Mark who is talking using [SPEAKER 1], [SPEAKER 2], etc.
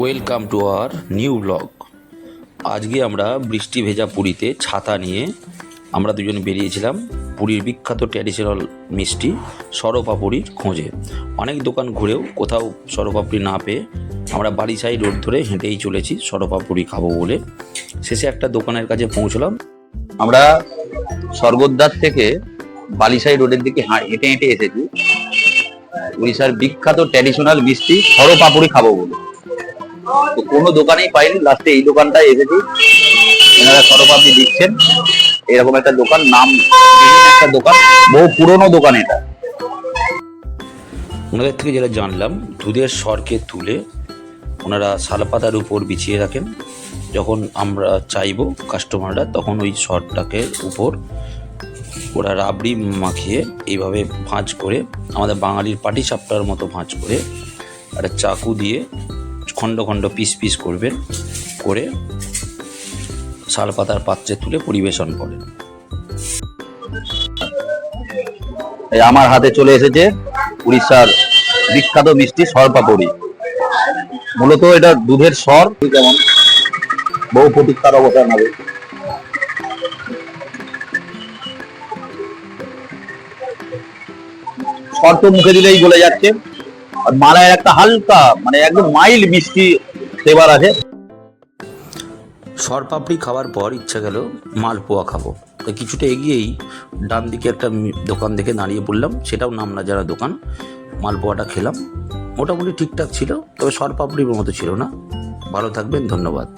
[SPEAKER 1] Welcome to our new blog আজকে আমরা বৃষ্টি ভেজা পুরীতে ছাতা নিয়ে আমরা দুজনে বেরিয়েছিলাম পুরীর বিখ্যাত ট্র্যাডিশনাল মিষ্টি সরপাপুরির খোঁজে। অনেক দোকান ঘুরেও কোথাও সরপাপুরি না পেয়ে আমরা বারিশাই রোড ধরে হেঁটেই চলেছি সরপাপুরি খাব বলে। শেষে একটা দোকানের কাছে পৌঁছলাম।
[SPEAKER 2] আমরা স্বর্গদ্বার থেকে বালিশাই রোডের দিকে হেঁটে হেঁটে এসেছি। উড়িষ্যার বিখ্যাত ট্র্যাডিশনাল মিষ্টি সরপাপুরি খাব বলে। তো কোনো দোকানেই পাইনি। লাস্টে এই দোকানটায় এসেছি। এনারা সরপাপড়ি দিচ্ছেন। এরকম একটা দোকান, নাম একটা দোকান, বহু পুরনো দোকান এটা।
[SPEAKER 1] ওনাদের থেকে যেটা জানলাম, দুধের সরকে তুলে ওনারা শালপাতার উপর বিছিয়ে রাখেন। যখন আমরা চাইব কাস্টমাররা তখন ওই সরটাকে উপর ওরা রাবড়ি মাখিয়ে এইভাবে ভাঁজ করে, আমাদের বাঙালির পাটি সাপটার মতো ভাঁজ করে, একটা চাকু দিয়ে খণ্ড খণ্ড পিস পিস করবেন করে শালপাতার পাত্রে তুলে পরিবেশন করেন
[SPEAKER 2] আমার হাতে চলে এসেছে উড়িষ্যার বিখ্যাত মিষ্টি সরপাপড়ি। মূলত এটা দুধের স্বর। যেমন বহু প্রতীক্ষার অবসান হবে স্বর তো মুখে দিলেই গলে যাচ্ছে। আর মালায় একটা হালকা মানে একদম মাইল্ড মিষ্টি ফ্লেভার আছে।
[SPEAKER 1] সরপাপড়ি খাওয়ার পর ইচ্ছা গেল মালপোয়া খাব। তো কিছুটা এগিয়েই ডান দিকে একটা দোকান দেখে দাঁড়িয়ে পড়লাম। সেটাও নাম না যারা দোকান। মালপোয়াটা খেলাম। মোটামুটি ঠিকঠাক ছিল, তবে সরপাপড়ির মতো ছিল না। ভালো থাকবেন, ধন্যবাদ।